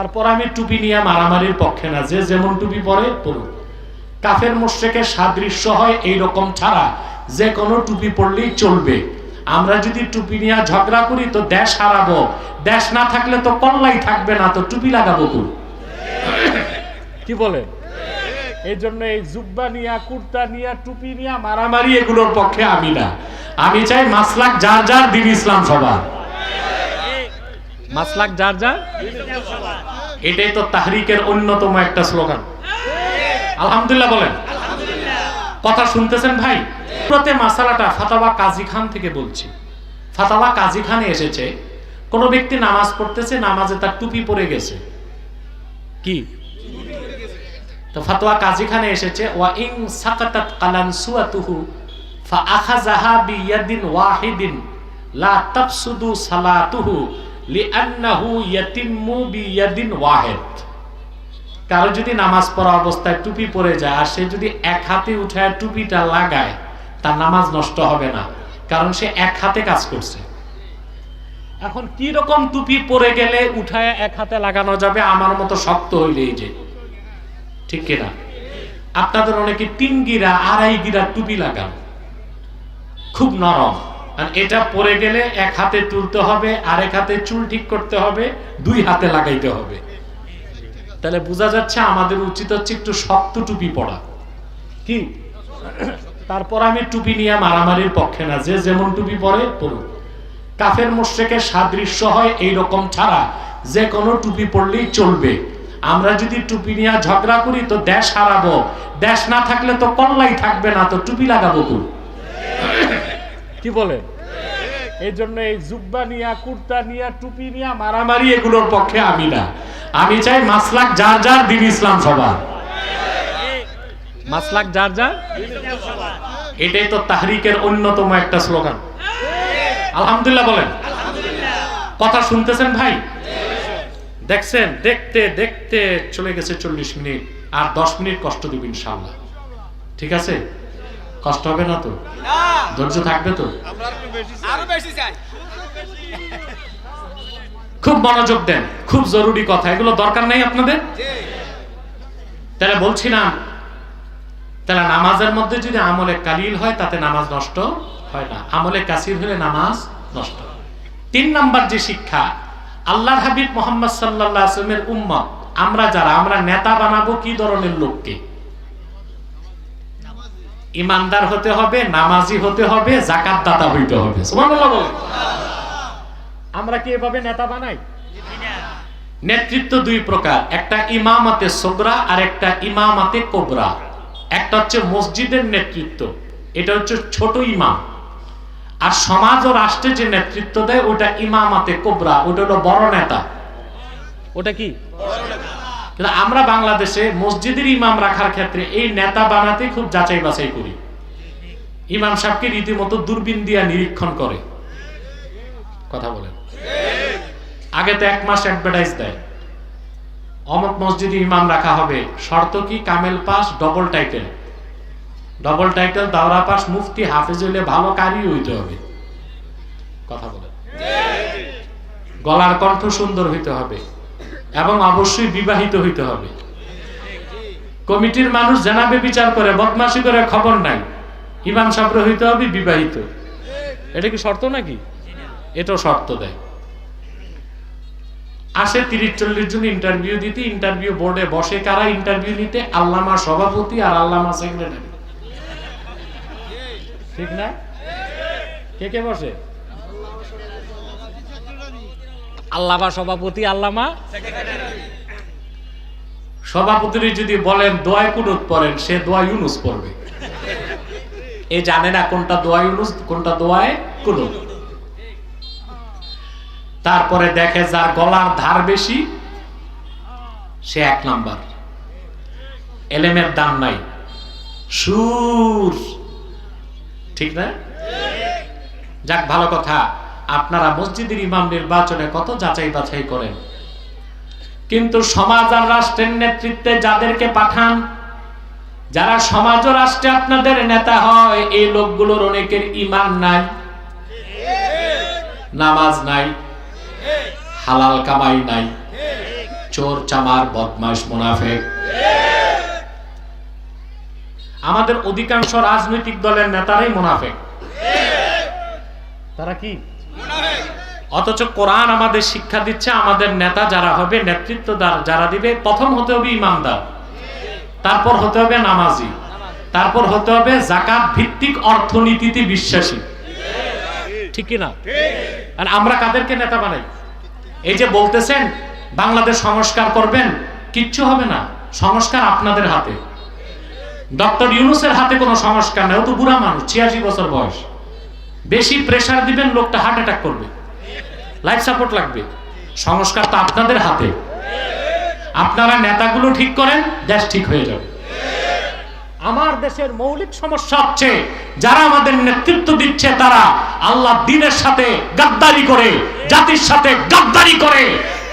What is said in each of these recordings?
তারপর আমি টুপি নিয়ে মারামারির পক্ষে না, যে যেমন টুপি পরে পড়ুক। কাফের মোশেকের সাদৃশ্য হয় এই রকম ছাড়া, যে কোনো টুপি পরলেই চলবে। আমরা যদি টুপি নিয়ে ঝগড়া করি তো দেশ হারাবো। দেশ না থাকলে তো কল্লাই থাকবে না, তো টুপি লাগাবো কোন কি বলে? এই জন্য এই জুব্বা নিয়া, কুর্তা নিয়া, টুপি নিয়া মারামারি এগুলোর পক্ষে আমি না। আমি চাই মাসলাক যার যার দিন ইসলাম সবার। মাসলাক যার যার। এটাই তো তাহরিকের অন্যতম একটা স্লোগান। আলহামদুলিল্লাহ বলেন। কথা শুনতেছেন ভাই? প্রতে মাসালাটা ফাতাওয়া কাজী খান থেকে বলছি। ফাতাওয়া কাজী খানে এসেছে। কোন ব্যক্তি নামাজ পড়তেছে নামাজে তার টুপি পরে গেছে। কি? তো ফাতোয়া কাজী খানে এসেছে ওয়া ইন সাকাতাত কালান সুয়াতুহু ফা আখাযাহা বিয়াদিন ওয়াহিদিন লা তাফসুদু সালাতুহু কারও যদি নামাজ পড়া অবস্থায় টুপি পরে যায়, আর সে যদি এক হাতে উঠায় টুপিটা লাগায়, তার নামাজ নষ্ট হবে না, কারণ সে এক হাতে কাজ করছে। এখন কি রকম টুপি পরে গেলে উঠায় এক হাতে লাগানো যাবে, আমার মতো শক্ত হইলে এই যে। ঠিক কিনা? আপনাদের অনেকে তিন গিরা, আড়াই গিরা টুপি লাগান। খুব নরম। এটা পরে গেলে এক হাতে তুলতে হবে, আরেক হাতে চুল ঠিক করতে হবে, দুই হাতে লাগাইতে হবে। তাহলে বোঝা যাচ্ছে আমাদের উচিত হচ্ছে একটু শক্ত টুপি পরা কি? তারপর আমি টুপি নিয়ে মারামারির পক্ষে না, যে যেমন টুপি পরে, পড়ুক। কাফের মোশেকের সাদৃশ্য হয় এই রকম ছাড়া, যে কোনো টুপি পরলেই চলবে। আমরা যদি টুপি নিয়ে ঝগড়া করি তো দেশ হারাবো, দেশ না থাকলে তো কল্লাই থাকবে না, তো টুপি লাগাবো কোন কি বলে? এই জন্য এই জুব্বা নিয়া, কুর্তা নিয়া, টুপি নিয়া, মারামারি এগুলোর পক্ষে আমি না। আমি চাই মাসলাক যার যার দিন ইসলাম সবার মাসলাক যার যার? এটাই তো তাহরিকের অন্যতম একটা স্লোগান। আলহামদুলিল্লাহ বলেন। কথা শুনতেছেন ভাই? দেখছেন? দেখতে দেখতে চলে গেছে চল্লিশ মিনিট। আর দশ মিনিট কষ্ট দিব ইনশাল্লাহ ঠিক আছে? কষ্ট হবে না তো? ধৈর্য থাকবে তো? খুব মনোযোগ দেন খুব জরুরি কথা এগুলো দরকার নেই আপনাদের? তাহলে বলছিলাম তাহলে নামাজের মধ্যে যদি আমলে কালিল হয় তাতে নামাজ নষ্ট হয় না। আমলে কাসির হলে নামাজ নষ্ট। তিন নাম্বার যে শিক্ষা আল্লাহ হাবিব মোহাম্মদ সাল্লাহ আসলামের উম্মত আমরা যারা আমরা নেতা বানাবো কি ধরনের লোককে? ইমানদার হতে হবে, নামাজি হতে হবে জাকাত দাতা হইতে হবে। আমরা কি এভাবে নেতা বানাই? নেতৃত্ব দুই প্রকার, একটা ইমামাতে সোগরা আর একটা ইমামাতে কোবরা। একটা হচ্ছে মসজিদের নেতৃত্ব, এটা হচ্ছে ছোট ইমাম। আর সমাজ ও রাষ্ট্রে যে নেতৃত্ব দেয়, ওটা ইমামাতে কোবরা, ওটা হলো বড় নেতা। ওটা কি? কিন্তু আমরা বাংলাদেশে মসজিদের ইমাম রাখার ক্ষেত্রে এই নেতা বানাতে খুব যাচাই বাছাই করি। ইমাম সাহেবকে রীতিমতো দূরবীন দিয়া নিরীক্ষণ করে। কথা বলেন। আগে তো এক মাস অ্যাডভার্টাইজ দেয়। অমক মসজিদে ইমাম রাখা হবে, শর্ত কি? কামেল pass double title double title দাওরা pass, মুফতি, হাফেজ হইলে ভালো কারি হইতে হবে। কথা বলেন। গলার কণ্ঠ সুন্দর হইতে হবে। এবং অবশ্যই বিবাহিত হইতে হবে। কমিটির মানুষ জানাবে, বিচার করে, বদমাশি করে খবর নাই। ইমাম সাহেব হইতে হবে, বিবাহিত। এটা কি শর্ত নাকি? এটাও শর্ত দেয়। আসে তিরিশ, চল্লিশ জন ইন্টারভিউ দিতে ইন্টারভিউ বোর্ডে বসে কারা ইন্টারভিউ নিতে? আল্লামা সভাপতি আর আল্লামা সেক্রেটারি ঠিক না? কে কে বসে? আল্লামা সভাপতি, আল্লামা? সভাপতির যদি বলেন দোয়ায় কুনুত পড়েন, সে দোয়া ইউনুস পড়বে। এ জানে না কোনটা দোয়া ইউনুস, কোনটা দোয়ায় কুনুত তারপরে দেখে যার গলার ধার বেশি, সে এক নাম্বার। এলেমের দাম নাই। সুর। ঠিক না? যাক, ভালো কথা। আপনারা মসজিদের ইমাম নির্বাচনে কত যাচাই বাছাই করেন? কিন্তু সমাজ আর রাষ্ট্রের নেতৃত্বে যাদেরকে পাঠান, যারা সমাজ ও রাষ্ট্রে আপনাদের নেতা হয়, এই লোকগুলোর অনেকের ইমান নাই, নামাজ নাই, হালাল কামাই নাই, চোর, চামার বদমাস মুনাফেক। আমাদের অধিকাংশ রাজনৈতিক দলের নেতারাই মুনাফেক। তারা কি? অথচ কোরআন আমাদের শিক্ষা দিচ্ছে, আমাদের নেতা যারা হবে, নেতৃত্ব যারা দিবে, প্রথম হতে হবে ইমানদার, তারপর হতে হবে নামাজি, তারপর হতে হবে জাকাত ভিত্তিক অর্থনীতিতে বিশ্বাসী। ঠিক না আর আমরা কাদেরকে নেতা বানাই? এই যে বলতেছেন, বাংলাদেশ সংস্কার করবেন, কিচ্ছু হবে না, সংস্কার আপনাদের হাতে। ডক্টর ইউনুসের হাতে কোনো সংস্কার নেই, ও তো বুড়া মানুষ, ছিয়াশি বছর বয়স। বেশি প্রেশার দিবেন, লোকটা হার্ট অ্যাটাক করবে। লাইফ সাপোর্ট লাগবে। সংস্কার তো আপনাদের হাতে। আপনারা নেতাগুলো ঠিক করেন, দেশ ঠিক হয়ে যাবে। আমার দেশের মৌলিক সমস্যা হচ্ছে, যারা আমাদের নেতৃত্ব দিচ্ছে তারা আল্লাহ দিনের সাথে গাদ্দারি করে, জাতির সাথে গাদ্দারি করে,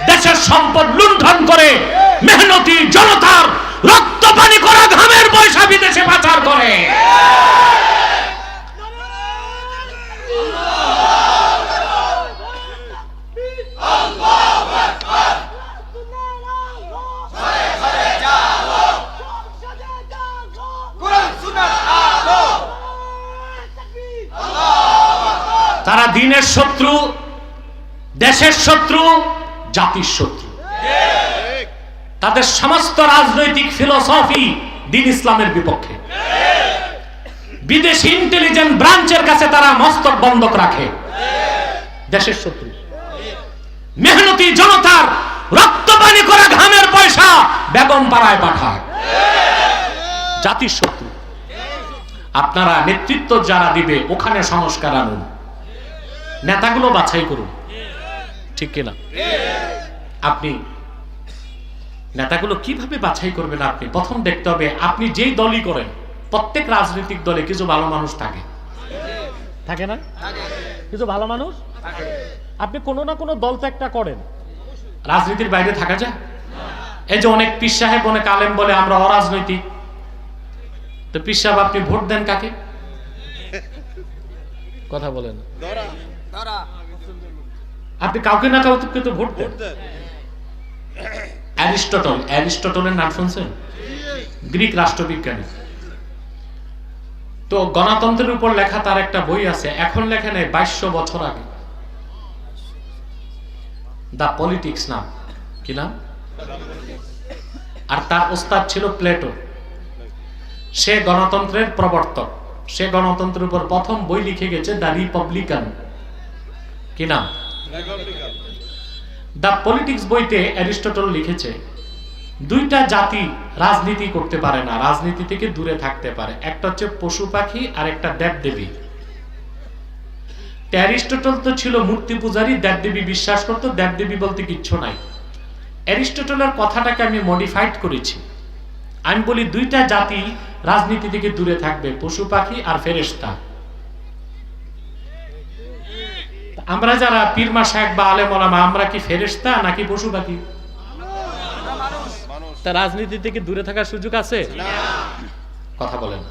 দেশের সম্পদ লুণ্ঠন করে মেহনতি জনতার রক্ত পানি করা ঘামের পয়সা বিদেশে পাচার করে। দিনের শত্রু, দেশের শত্রু, জাতির শত্রু। তাদের সমস্ত রাজনৈতিক ফিলোসফি দিন ইসলামের বিপক্ষে। বিদেশি ইন্টেলিজেন্ট ব্রাঞ্চের কাছে তারা মস্তক বন্ধক রাখে। দেশের শত্রু। মেহনতি জনতার রক্ত পানি করা ঘামের পয়সা বেগম পাড়ায় পাঠায়। জাতির শত্রু। আপনারা নেতৃত্ব যারা দিবে, ওখানে সংস্কার আনুন। নেতাগুলো বাছাই করুন। ঠিক কিনা? আপনি নেতাগুলো কীভাবে বাছাই করবেন আপনি? প্রথম দেখতে হবে আপনি যেই দলই করেন প্রত্যেক রাজনৈতিক দলে কিছু ভালো মানুষ থাকে। থাকে না? কিছু ভালো মানুষ? আপনি কোনো না কোনো দল তো একটা করেন। রাজনীতির বাইরে থাকা যায়? এই যে অনেক পীর সাহেব অনেক আলেম বলে আমরা অরাজনৈতিক। তো পীর সাহেব আপনি ভোট দেন কাকে? কথা বলেন। ধরা। আপনি কাউকে না কাউকে তো ভোট দেন। অ্যারিস্টটল অ্যারিস্টটলের নাম শুনছেন? গ্রিক রাষ্ট্রবিজ্ঞানী। তো গণতন্ত্রের উপর লেখা তার একটা বই আছে এখন লেখা নেই বাইশশো বছর আগে। দা পলিটিক্স নাম। কি নাম? আর তার ওস্তাদ ছিল প্লেটো। সে গণতন্ত্রের প্রবর্তক। সে গণতন্ত্রের উপর প্রথম বই লিখে গেছে দ্য রিপাবলিকান। কি নাম? দ্য পলিটিক্স বইতে অ্যারিস্টটল লিখেছে, দুইটা জাতি রাজনীতি করতে পারে না, রাজনীতি থেকে দূরে থাকতে পারে। একটা হচ্ছে পশু পাখি আর একটা দেবদেবী অ্যারিস্টটল তো ছিল মূর্তি পূজারী দেবদেবী বিশ্বাস করতো দেবদেবী বলতে কিচ্ছু নাই। অ্যারিস্টটলের কথাটাকে আমি মডিফাইড করেছি। আমি বলি, দুইটা জাতি রাজনীতি থেকে দূরে থাকবে, পশু পাখি আর ফেরেশতা। আমরা যারা পীরমা সাহেব বা আলে ওলামা আমরা কি ফেরেস্তা নাকি পশু পাখি? তা রাজনীতি থেকে দূরে থাকার সুযোগ আছে? কথা বলেন।